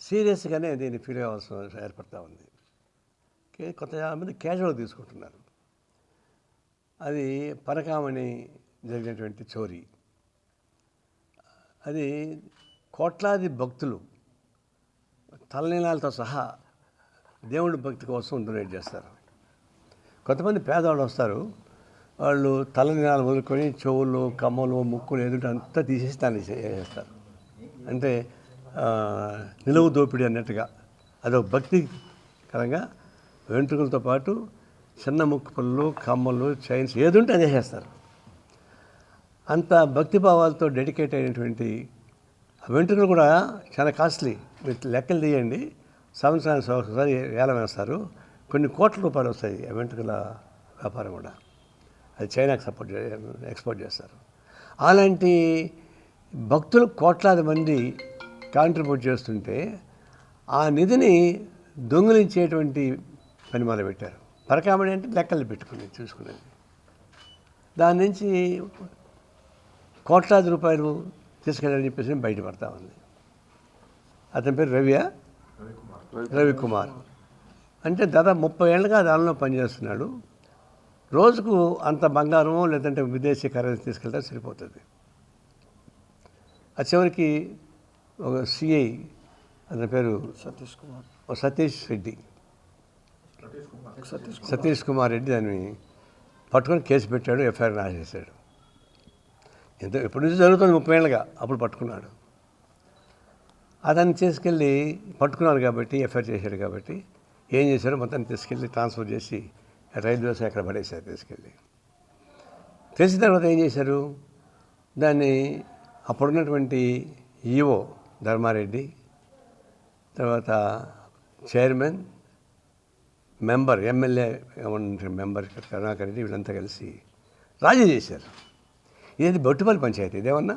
సీరియస్గానే దీన్ని ఫీల్ అవ్వాల్సిన ఏర్పడతా ఉంది. కొత్త కొంత మంది క్యాజువల్ తీసుకుంటున్నారు. అది పరకామణి జరిగినటువంటి చోరీ. అది కోట్లాది భక్తులు తలనీలాలతో సహా దేవుడి భక్తి కోసం డొనేట్ చేస్తారు. కొంతమంది పేదవాళ్ళు వస్తారు. వాళ్ళు తలనీలాలు వదులుకొని చెవులు కమ్మలు ముక్కులు ఎదుట అంతా తీసేసి దాన్ని చేస్తారు అంటే నిలువు దోపిడీ అన్నట్టుగా. అదొక భక్తికరంగా వెంట్రుకలతో పాటు చిన్న ముక్కు పళ్ళు కమ్మలు చైన్స్ ఏది ఉంటే అది చేస్తారు అంత భక్తిభావాలతో డెడికేట్ అయినటువంటి ఆ వెంట్రుకలు కూడా చాలా కాస్ట్లీ. మీరు లెక్కలు తీయండి. సంవత్సరానికి ఒకసారి వేలం వేస్తారు. కొన్ని కోట్ల రూపాయలు వస్తాయి ఆ వెంట్రుకల వ్యాపారం కూడా. అది చైనాకు సపోర్ట్ ఎక్స్పోర్ట్ చేస్తారు. అలాంటి భక్తులు కోట్లాది మంది కాంట్రిబ్యూట్ చేస్తుంటే ఆ నిధిని దొంగిలించేటువంటి పని మొదలుపెట్టారు పరకామణి అంటే లెక్కలు పెట్టుకుని చూసుకునేది. దాని నుంచి కోట్లాది రూపాయలు తీసుకెళ్ళని చెప్పేసి బయటపడతా ఉంది. అతని పేరు రవియా. రవికుమార్. అంటే దాదాపు ముప్పై ఏళ్ళుగా దానిలో పనిచేస్తున్నాడు. రోజుకు అంత బంగారం లేదంటే విదేశీ కరెన్సీ తీసుకెళ్తే సరిపోతుంది. ఆ చివరికి ఒక సిఐ అతని పేరు సతీష్ కుమార్. ఓ సతీష్ రెడ్డి. సతీష్ సతీష్ కుమార్. రెడ్డి దాన్ని పట్టుకొని కేసు పెట్టాడు ఎఫ్ఐఆర్ రాసేసాడు. ఎంత ఎప్పటి నుంచి జరుగుతుంది ముప్పై ఏళ్ళుగా అప్పుడు పట్టుకున్నాడు. అతన్ని తీసుకెళ్ళి పట్టుకున్నారు కాబట్టి ఎఫ్ఐఆర్ చేశాడు కాబట్టి ఏం చేశారు మొత్తం తీసుకెళ్ళి ట్రాన్స్ఫర్ చేసి రైల్వే శాఖ పడేశారు తీసుకెళ్ళి. తెలిసిన తర్వాత ఏం చేశారు? దాన్ని అప్పుడున్నటువంటి ఈఓ ధర్మారెడ్డి తర్వాత chairman member MLA member Karunakar Reddy వీళ్ళంతా కలిసి రాజీ చేశారు. ఇది బొట్టుపల్లి పంచాయతీ? ఇదేమన్నా?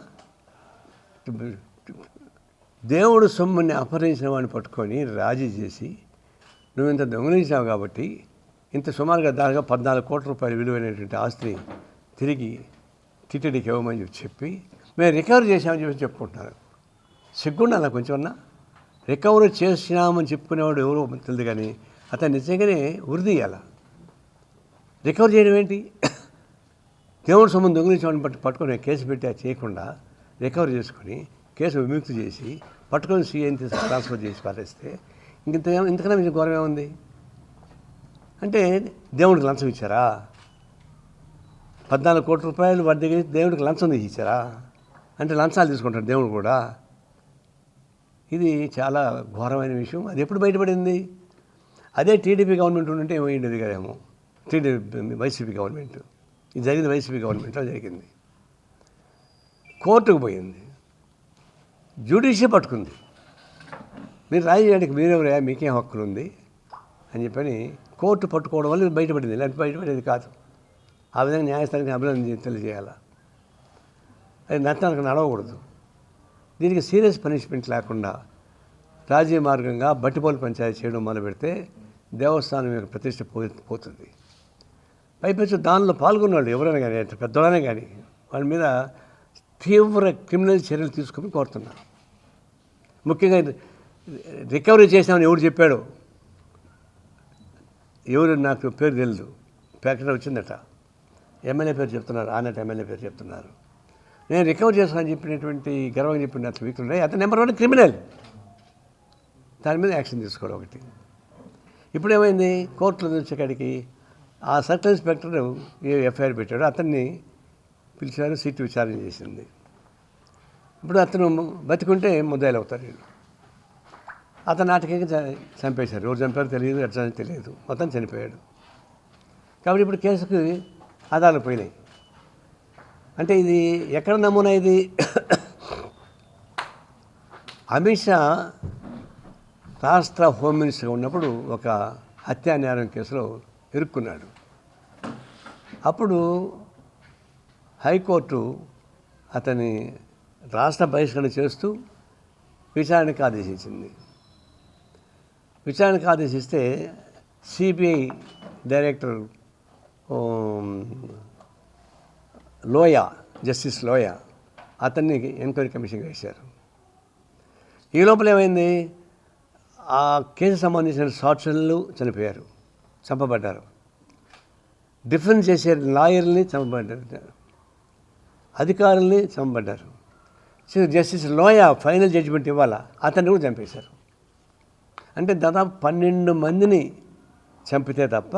దేవుడు సొమ్ముని అపహరించిన వాడిని పట్టుకొని రాజీ చేసి నువ్వు ఇంత దొంగలించావు కాబట్టి ఇంత సుమారుగా దాదాపు పద్నాలుగు కోట్ల రూపాయలు విలువైనటువంటి ఆస్తిని తిరిగి టిటిడికి ఇవ్వమని చెప్పి చెప్పి మేము రికవర్ చేశామని చెప్పి చెప్పుకుంటున్నారు. సిగ్గుండా అలా కొంచెం అన్నా రికవరీ చేసినామని చెప్పుకునేవాడు ఎవరో తెలియదు కానీ అతను నిజంగానే ఉరిదీయాల రికవర్ చేయడం ఏంటి? దేవుడు సొమ్ము దొంగిలించమని పట్టు పట్టుకొని కేసు పెట్టి అది చేయకుండా రికవర్ చేసుకొని కేసు విముక్తి చేసి పట్టుకొని సీఎం తీసి ట్రాన్స్ఫర్ చేసి పారేస్తే ఇంత ఇంతకన్నా మీకు ఘోరం ఏముంది? అంటే దేవుడికి లంచం ఇచ్చారా? పద్నాలుగు కోట్ల రూపాయలు వాడి దగ్గర దేవుడికి లంచం తీసి ఇచ్చారా? అంటే లంచాలు తీసుకుంటారు దేవుడు కూడా. ఇది చాలా ఘోరమైన విషయం. అది ఎప్పుడు బయటపడింది? అదే టీడీపీ గవర్నమెంట్ ఉంటే ఏమైండేది కదేమో? TDP YCP government. ఇది జరిగింది వైసీపీ గవర్నమెంట్లో జరిగింది. కోర్టుకు పోయింది. జ్యుడిషియల్ పట్టుకుంది. మీరు రాజకీయానికి మీరెవరయా మీకేం హక్కులు ఉంది అని చెప్పని కోర్టు పట్టుకోవడం వల్ల ఇది బయటపడింది. లేకపోతే బయటపడేది కాదు. ఆ విధంగా న్యాయస్థానానికి అభినందన తెలియజేయాలి? అది నష్టానికి నడవకూడదు. దీనికి సీరియస్ పనిష్మెంట్ లేకుండా రాజీ మార్గంగా బట్టిపోలు పంచాయతీ చేయడం మొదలు పెడితే దేవస్థానం యొక్క ప్రతిష్ట పో పోతుంది. పైపెచ్చు దానిలో పాల్గొన్నాడు ఎవరైనా కానీ పెద్దవాళ్ళనే కానీ వాళ్ళ మీద తీవ్ర క్రిమినల్ చర్యలు తీసుకుని కోరుతున్నాను ముఖ్యంగా రికవరీ చేసామని ఎవరు చెప్పాడు? ఎవరు నాకు పేరు తెలియదు ప్యాకెట్ వచ్చిందట. ఎమ్మెల్యే పేరు చెప్తున్నారు. ఆనట ఎమ్మెల్యే పేరు చెప్తున్నారు. నేను రికవర్ చేస్తానని చెప్పినటువంటి గర్వంగా చెప్పిన అతను వ్యక్తులు ఉన్నాయి. అతను నెంబర్ వన్ క్రిమినల్. దాని మీద యాక్షన్ తీసుకోవడం ఒకటి. ఇప్పుడు ఏమైంది? కోర్టులో వచ్చేకాడికి ఆ సర్కిల్ ఇన్స్పెక్టర్ ఏ ఎఫ్ఐఆర్ పెట్టాడు అతన్ని పిలిచారు సీట్ విచారణ చేసింది. ఇప్పుడు అతను బతికుంటే ముద్దాయిలు అవుతారు వీళ్ళు. అతను నాటకంగా చంపేశారు. ఎవరు చంపారు తెలియదు ఎట్లా తెలియదు. మొత్తం చనిపోయాడు. కాబట్టి ఇప్పుడు కేసుకి ఆధారాలు పోయినాయి. అంటే ఇది ఎక్కడ నమూనా ఇది? అమిత్ షా రాష్ట్ర హోమ్ మినిస్టర్గా ఉన్నప్పుడు ఒక హత్యా నేరం కేసులో ఇరుక్కున్నాడు. అప్పుడు హైకోర్టు అతని రాష్ట్ర బహిష్కరణ చేస్తూ విచారణకు ఆదేశించింది. విచారణకు ఆదేశిస్తే సిబిఐ డైరెక్టర్ లోయ జస్టిస్ లోయ అతన్ని ఎంక్వైరీ కమిషన్ వేశారు. ఈ లోపల ఏమైంది? ఆ కేసు సంబంధించిన సాక్షులు చనిపోయారు చంపబడ్డారు. డిఫెన్స్ చేసే లాయర్ని చంపబడ్డారు. అధికారుల్ని చంపబడ్డారు. So justice Loya final judgement ఇవ్వాలా? అతన్ని కూడా చంపేశారు. అంటే దాదాపు పన్నెండు మందిని చంపితే తప్ప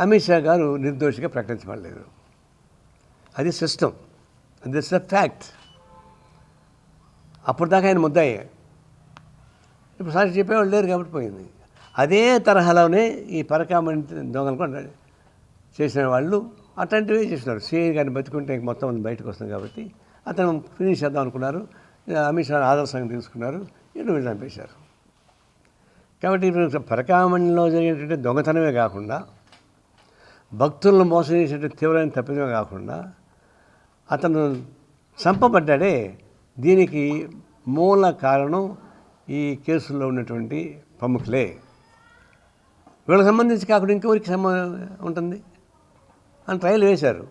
అమిత్ షా గారు నిర్దోషిగా ప్రకటించబడలేదు. అది సిస్టమ్ అది ఇస్ ఫ్యాక్ట్ అప్పుడు దాకా ఆయన ముద్దాయే. ఇప్పుడు సార్ చెప్పేవాళ్ళు లేరు కాబట్టి పోయింది. అదే తరహాలోనే ఈ పరకామణి దొంగలు కూడా చేసిన వాళ్ళు అట్లాంటివే చేసినారు సిఐ గారిని బతుకుంటే మొత్తం బయటకు వస్తుంది కాబట్టి అతను ఫినిష్ చేద్దాం అనుకున్నారు. అమిత్ షా ఆదర్శంగా తీసుకున్నారు ఇటు చంపేశారు. కాబట్టి ఇప్పుడు పరకామణిలో జరిగినటువంటి దొంగతనమే కాకుండా భక్తులను మోసం చేసేటువంటి తీవ్రమైన తప్పిదమే కాకుండా అతను చంపబడ్డాడే. దీనికి మూల కారణం ఈ కేసుల్లో ఉన్నటువంటి ప్రముఖులే. వీళ్ళకి సంబంధించి కాకుండా ఇంకెవరికి సంబ ఉంటుంది? అని ట్రయల్ వేశారు.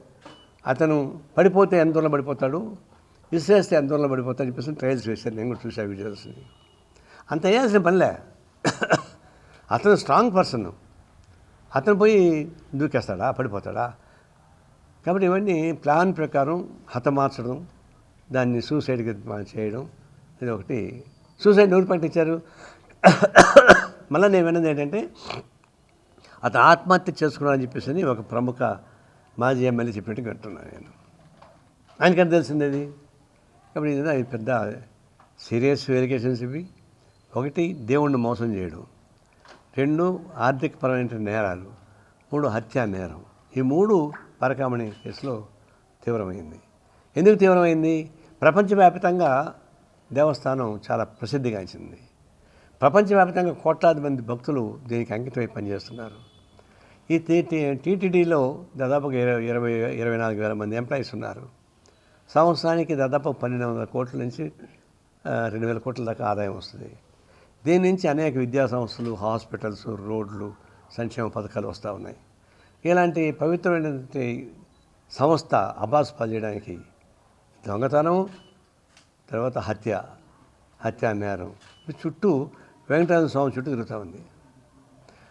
అతను పడిపోతే ఎంత దూరంలో పడిపోతాడు? విసిరేస్తే ఎంత దూరంలో పడిపోతాడు చెప్పేసి ట్రయల్స్ వేశారు. నేను కూడా చూసా వీడియోస్ని అంత వేయాల్సిన పనిలే? అతను స్ట్రాంగ్ పర్సన్ అతను పోయి దూకేస్తాడా? పడిపోతాడా? కాబట్టి ఇవన్నీ ప్లాన్ ప్రకారం హతమార్చడం దాన్ని సూసైడ్కి చేయడం ఇది ఒకటి. సూసైడ్ ఎవరు ప్రకటించారు మళ్ళీ నేను విన్నది ఏంటంటే అతను ఆత్మహత్య చేసుకున్నాడని చెప్పేసి అని ఒక ప్రముఖ మాజీ ఎమ్మెల్యే చెప్పినట్టు వింటున్నాను నేను. ఆయనకంత తెలిసింది అది? కాబట్టి ఇది పెద్ద సీరియస్ వెరికేషన్స్ ఇవి. ఒకటి దేవుణ్ణి మోసం చేయడం. రెండు ఆర్థికపరమైన నేరాలు మూడు హత్యా నేరం. ఈ మూడు పరకామణి కేసులో తీవ్రమైంది. ఎందుకు తీవ్రమైంది? ప్రపంచవ్యాప్తంగా దేవస్థానం చాలా ప్రసిద్ధిగాంచింది ప్రపంచవ్యాప్తంగా కోట్లాది మంది భక్తులు దీనికి అంకితమై పనిచేస్తున్నారు. ఈ టీటీడీలో దాదాపుగా ఇరవై ఇరవై ఇరవై నాలుగు వేల మంది ఎంప్లాయీస్ ఉన్నారు. సంవత్సరానికి దాదాపు పన్నెండు వందల కోట్ల నుంచి రెండు వేల కోట్ల దాకా ఆదాయం వస్తుంది. దీని నుంచి అనేక విద్యా సంస్థలు హాస్పిటల్స్ రోడ్లు సంక్షేమ పథకాలు వస్తూ ఉన్నాయి. ఇలాంటి పవిత్రమైనటువంటి సంస్థ అబాస్ చేయడానికి దొంగతనం తర్వాత హత్య హత్యా నేరం చుట్టూ వెంకటేశ్వర స్వామి చుట్టూ తిరుగుతూ ఉంది.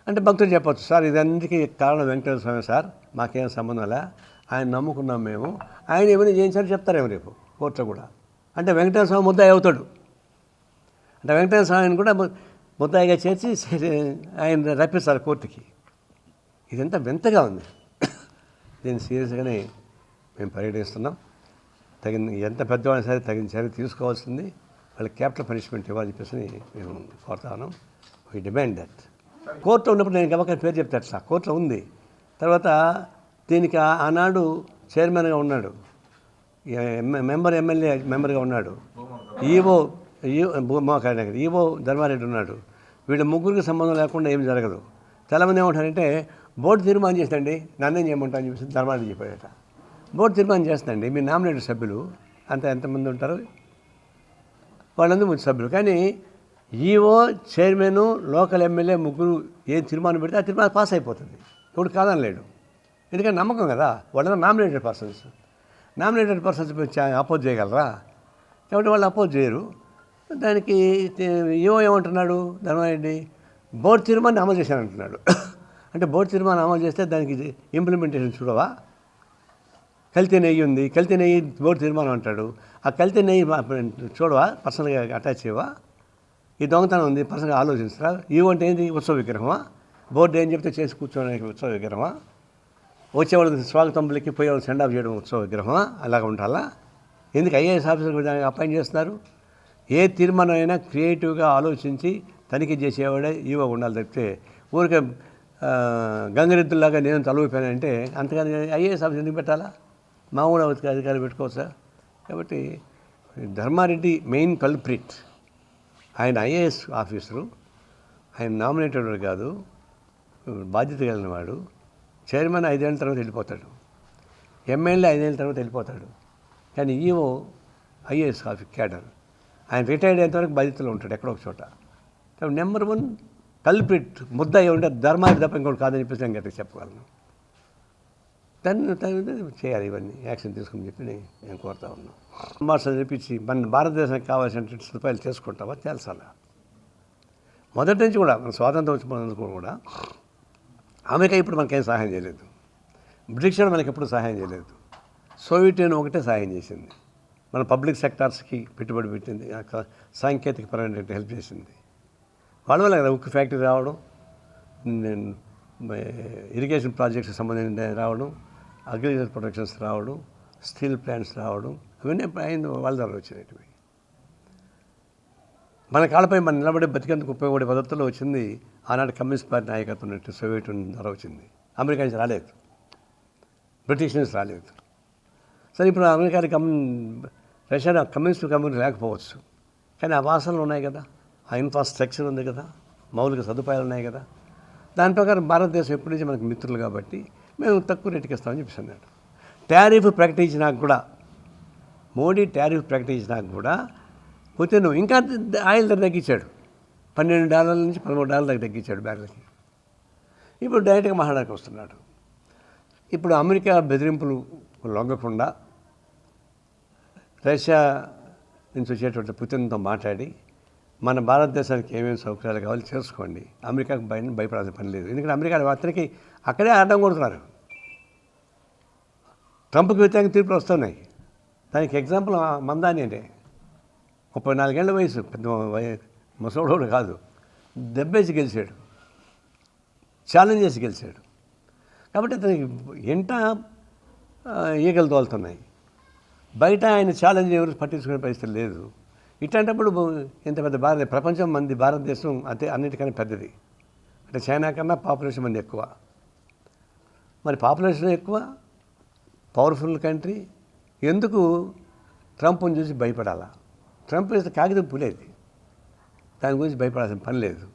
అంటే భక్తులు చెప్పొచ్చు సార్ ఇదన్నిటికీ కారణం వెంకటేశ్వర స్వామి సార్ మాకేం సంబంధం లే ఆయన నమ్ముకున్నాం మేము ఆయన ఏమైనా చేయించారో చెప్తారేమో రేపు కోర్టులో కూడా. అంటే వెంకటేశ్వర స్వామి ముద్ద అవుతాడు. అంటే వెంకటేశ్వర స్వామిని కూడా ముద్దాయిగా చేర్చి ఆయన రప్పిస్తారు కోర్టుకి. ఇదంతా వింతగా ఉంది. దీన్ని సీరియస్గానే మేము పర్యటిస్తున్నాం. తగిన ఎంత పెద్దవాళ్ళని సరే తగిన చర్య తీసుకోవాల్సింది. వాళ్ళకి క్యాపిటల్ పనిష్మెంట్ ఇవ్వాలని చెప్పేసి మేము కోరుతాను వీ డిమాండ్ దట్ కోర్టులో ఉన్నప్పుడు నేను గమక పేరు చెప్తే అట్లా కోర్టులో ఉంది. తర్వాత దీనికి ఆనాడు చైర్మన్గా ఉన్నాడు. మెంబర్ ఎమ్మెల్యే మెంబర్గా ఉన్నాడు. ఈవో భూమాకాయ ఈవో ధర్మారెడ్డి ఉన్నాడు. వీళ్ళ ముగ్గురికి సంబంధం లేకుండా ఏం జరగదు. చాలామంది ఏమంటారంటే బోర్డు తీర్మానం చేస్తండి నన్నేం చేయమంటా అని చెప్పేసి ధర్మారెడ్డి చెప్పాడట. బోర్డు తీర్మానం చేస్తండి మీ నామినేటెడ్ సభ్యులు అంత ఎంతమంది ఉంటారు? వాళ్ళందరూ మంచి సభ్యులు. కానీ ఈఓ చైర్మన్ లోకల్ ఎమ్మెల్యే ముగ్గురు ఏం తీర్మానం పెడితే ఆ తీర్మానం పాస్ అయిపోతుంది. ఇప్పుడు కాదని లేడు. ఎందుకంటే నమ్మకం కదా వాళ్ళందరూ nominated persons. Nominated persons oppose చేయగలరా? కాబట్టి వాళ్ళు అపోజ్ చేయరు. దానికి ఈఓ ఏమంటున్నాడు ధర్మారెడ్డి? బోర్డు తీర్మానం అమలు చేశానంటున్నాడు. అంటే బోర్డు తీర్మానం అమలు చేస్తే దానికి ఇంప్లిమెంటేషన్ చూడవా? కలితే నెయ్యి ఉంది కలితే నెయ్యి బోర్డు తీర్మానం అంటాడు. ఆ కలితే నెయ్యి మా- చూడవా? పర్సనల్గా అటాచ్ చేయవా? ఈ దొంగతనం ఉంది పర్సనల్గా ఆలోచించరా? ఇవి అంటే ఏంటి ఉత్సవ విగ్రహమా? బోర్డు ఏం చెప్తే చేసి కూర్చోడానికి ఉత్సవ విగ్రహమా? వచ్చేవాళ్ళకి స్వాగతం పలికి పోయేవాళ్ళు సెండ్ ఆఫ్ చేయడం ఉత్సవ విగ్రహమా? అలాగ ఉండాలా? ఎందుకు ఐఏఎస్ ఆఫీసర్ కూడా దానికి అపాయింట్ చేస్తున్నారు? ఏ తీర్మానమైనా క్రియేటివ్గా ఆలోచించి తనిఖీ చేసేవాడే ఈవో ఉండాలి తప్పితే ఊరికే గంగరెద్దులాగా నేను తలవిపోయానంటే అంతగా ఐఏఎస్ ఆఫీస్ ఎందుకు పెట్టాలా? మామూలు అధికారి అధికారులు పెట్టుకోవచ్చా కాబట్టి ధర్మారెడ్డి మెయిన్ కల్ప్రిట్. ఆయన ఐఏఎస్ ఆఫీసరు. ఆయన నామినేటెడ్ కాదు. బాధ్యత కలిగిన వాడు. చైర్మన్ ఐదేళ్ళ తర్వాత వెళ్ళిపోతాడు. ఎమ్మెల్యే ఐదేళ్ళ తర్వాత వెళ్ళిపోతాడు. కానీ ఈవో ఐఏఎస్ ఆఫీస్ క్యాడర్. ఆయన రిటైర్డ్ అయ్యేంతవరకు బాధ్యతలో ఉంటాడు ఎక్కడో ఒక చోట. కాబట్టి నెంబర్ వన్ కల్ప్రిట్ ముద్ద ఉంటే ధర్మారెడ్డి తప్ప ఇంకోటి కాదని చెప్పేసి నేను గట్టిగా చెప్పగలను. తను తను చేయాలి ఇవన్నీ యాక్షన్ తీసుకుని చెప్పి నేను కోరుతా ఉన్నాను. మాస్టర్ చెప్పించి మన భారతదేశానికి కావాల్సిన సదుపాయాలు చేసుకుంటావా? తెలుసాలా మొదటి నుంచి కూడా మన స్వాతంత్రం వచ్చినందుకు కూడా అమెరికా ఇప్పుడు మనకేం సహాయం చేయలేదు. బ్రిటిష్ మనకి ఎప్పుడు సహాయం చేయలేదు. సోవియట్ యూనియన్ ఒకటే సహాయం చేసింది. మన పబ్లిక్ సెక్టార్స్కి పెట్టుబడి పెట్టింది. సాంకేతిక పరమైన హెల్ప్ చేసింది. వాళ్ళ వల్ల కదా ఉక్కు ఫ్యాక్టరీ రావడం ఇరిగేషన్ ప్రాజెక్ట్స్ సంబంధించిన రావడం అగ్రికల్చర్ ప్రొడక్షన్స్ రావడం స్టీల్ ప్లాంట్స్ రావడం అవన్నీ అయింది వాళ్ళ ద్వారా వచ్చినవి మన కాళ్ళపై మనం నిలబడి బతికేందుకు ఉపయోగపడే పద్ధతుల్లో వచ్చింది ఆనాటి కమ్యూనిస్ట్ పార్టీ నాయకత్వం ఉన్నట్టు సోవియట్ ద్వారా వచ్చింది. అమెరికా నుంచి రాలేదు. బ్రిటిష్ నుంచి రాలేదు. సరే ఇప్పుడు అమెరికా కమ్ రష్యాలో కమ్యూనిస్ట్ కమ్యూనిస్ట్ లేకపోవచ్చు. కానీ ఆ వాసనలు ఉన్నాయి కదా. ఆ ఇన్ఫ్రాస్ట్రక్చర్ ఉంది కదా. మౌలిక సదుపాయాలు ఉన్నాయి కదా. దాని ప్రకారం భారతదేశం ఎప్పటి నుంచి మనకు మిత్రులు కాబట్టి మేము తక్కువ రేటుకి ఇస్తామని చెప్పేసి అన్నాడు. టారిఫ్ ప్రకటించినాక కూడా మోడీ టారిఫ్ ప్రకటించినాక కూడా పోతే నువ్వు ఇంకా ఆయిల్ ధర తగ్గించాడు. పన్నెండు డాలర్ల నుంచి పదమూడు డాలర్ల దగ్గర తగ్గించాడు బ్యారెల్కి ఇప్పుడు డైరెక్ట్గా మాట్లాడడానికి వస్తున్నాడు. ఇప్పుడు అమెరికా బెదిరింపులు లొంగకుండా రష్యా నుంచి వచ్చేటువంటి పుతిన్తో మాట్లాడి మన భారతదేశానికి ఏమేమి సౌకర్యాలు కావాలో చేసుకోండి అమెరికాకు భయ భయపడాల్సిన పని లేదు. ఎందుకంటే అమెరికా అతనికి అక్కడే ఆడడం కొడుతున్నారు. ట్రంప్కి వ్యతిరేక తీర్పులు వస్తున్నాయి. దానికి ఎగ్జాంపుల్ మందాని అంటే ముప్పై నాలుగేళ్ళ వయసు పెద్ద ముసలోడు కాదు. దెబ్బేసి గెలిచాడు. ఛాలెంజ్ చేసి గెలిచాడు. కాబట్టి అతనికి ఎంట ఈగలు తోలుతున్నాయి. బయట ఆయన ఛాలెంజ్ ఎవరు పట్టించుకునే పరిస్థితి లేదు. ఇట్లాంటప్పుడు ఇంత పెద్ద భారత ప్రపంచం మంది భారతదేశం అదే అన్నిటికన్నా పెద్దది. అంటే చైనా కన్నా పాపులేషన్ మంది ఎక్కువ. మరి పాపులేషన్ ఎక్కువ పవర్ఫుల్ కంట్రీ ఎందుకు ట్రంప్ని చూసి భయపడాలా? ట్రంప్ వేస్తే కాగితం పులేది. దాని గురించి భయపడాల్సిన పని లేదు.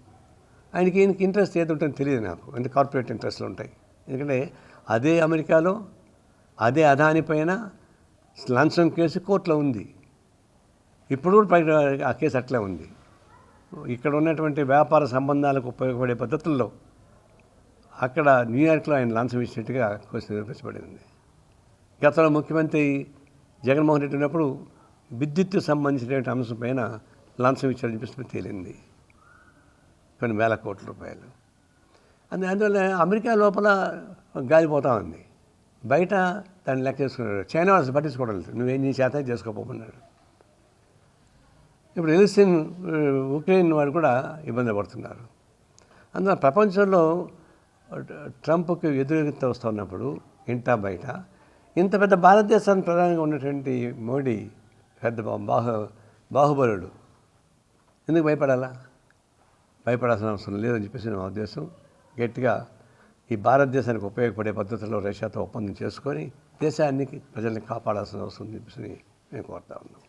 ఆయనకి ఈయనకి ఇంట్రెస్ట్ ఏది ఉంటుందో తెలియదు నాకు. అంటే కార్పొరేట్ ఇంట్రెస్ట్లు ఉంటాయి? ఎందుకంటే అదే అమెరికాలో అదే అదాని పైన లంచం కేసు కోర్టులో ఉంది. ఇప్పుడు కూడా బయట ఆ కేసు అట్లే ఉంది. ఇక్కడ ఉన్నటువంటి వ్యాపార సంబంధాలకు ఉపయోగపడే పద్ధతుల్లో అక్కడ న్యూయార్క్లో ఆయన లంచం ఇచ్చినట్టుగా క్వశ్చన్ నిరూపించబడింది. గతంలో ముఖ్యమంత్రి జగన్మోహన్ రెడ్డి ఉన్నప్పుడు విద్యుత్ సంబంధించినటువంటి అంశం పైన లంచం ఇచ్చారని చెప్పేసి తేలింది. కొన్ని వేల కోట్ల రూపాయలు. అందు అందువల్ల అమెరికా లోపల గాలిపోతూ ఉంది. బయట దాన్ని లెక్క చేసుకున్నాడు చైనా వాళ్ళు పట్టించుకోవడం లేదు. నువ్వేం నీ చేత చేసుకోపోమన్నాడు. ఇప్పుడు ఎలిసిన్ ఉక్రెయిన్ వారు కూడా ఇబ్బంది పడుతున్నారు. అందువల్ల ప్రపంచంలో ట్రంప్కి ఎదురెత్త వస్తున్నప్పుడు ఇంటా బయట ఇంత పెద్ద భారతదేశానికి ప్రధానంగా ఉన్నటువంటి మోడీ పెద్ద బాహు బాహుబలుడు. ఎందుకు భయపడాలా? భయపడాల్సిన అవసరం లేదని చెప్పేసి నా ఉద్దేశం. గట్టిగా ఈ భారతదేశానికి ఉపయోగపడే పద్ధతిలో రష్యాతో ఒప్పందం చేసుకొని దేశానికి ప్రజల్ని కాపాడాల్సిన అవసరం చెప్పేసి మేము కోరుతా ఉన్నాం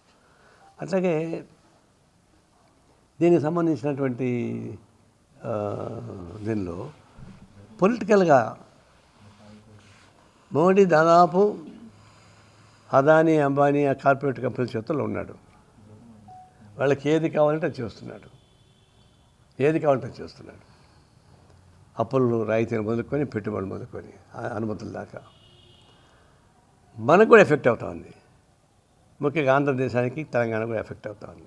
అట్లాగే దీనికి సంబంధించినటువంటి దీనిలో పొలిటికల్గా మోడీ దాదాపు అదానీ అంబానీ ఆ కార్పొరేట్ కంపెనీల చేతుల్లో ఉన్నాడు. వాళ్ళకి ఏది కావాలంటే అది చేస్తున్నాడు. ఏది కావాలంటే అది చేస్తున్నాడు. అప్పులు రాయితీలు మొదలుకొని పెట్టుబడులు మొదలుకొని అనుమతులు అనుమతుల దాకా మనకు కూడా ఎఫెక్ట్ అవుతుంది ముఖ్యంగా ఆంధ్రదేశానికి తెలంగాణ కూడా ఎఫెక్ట్ అవుతుంది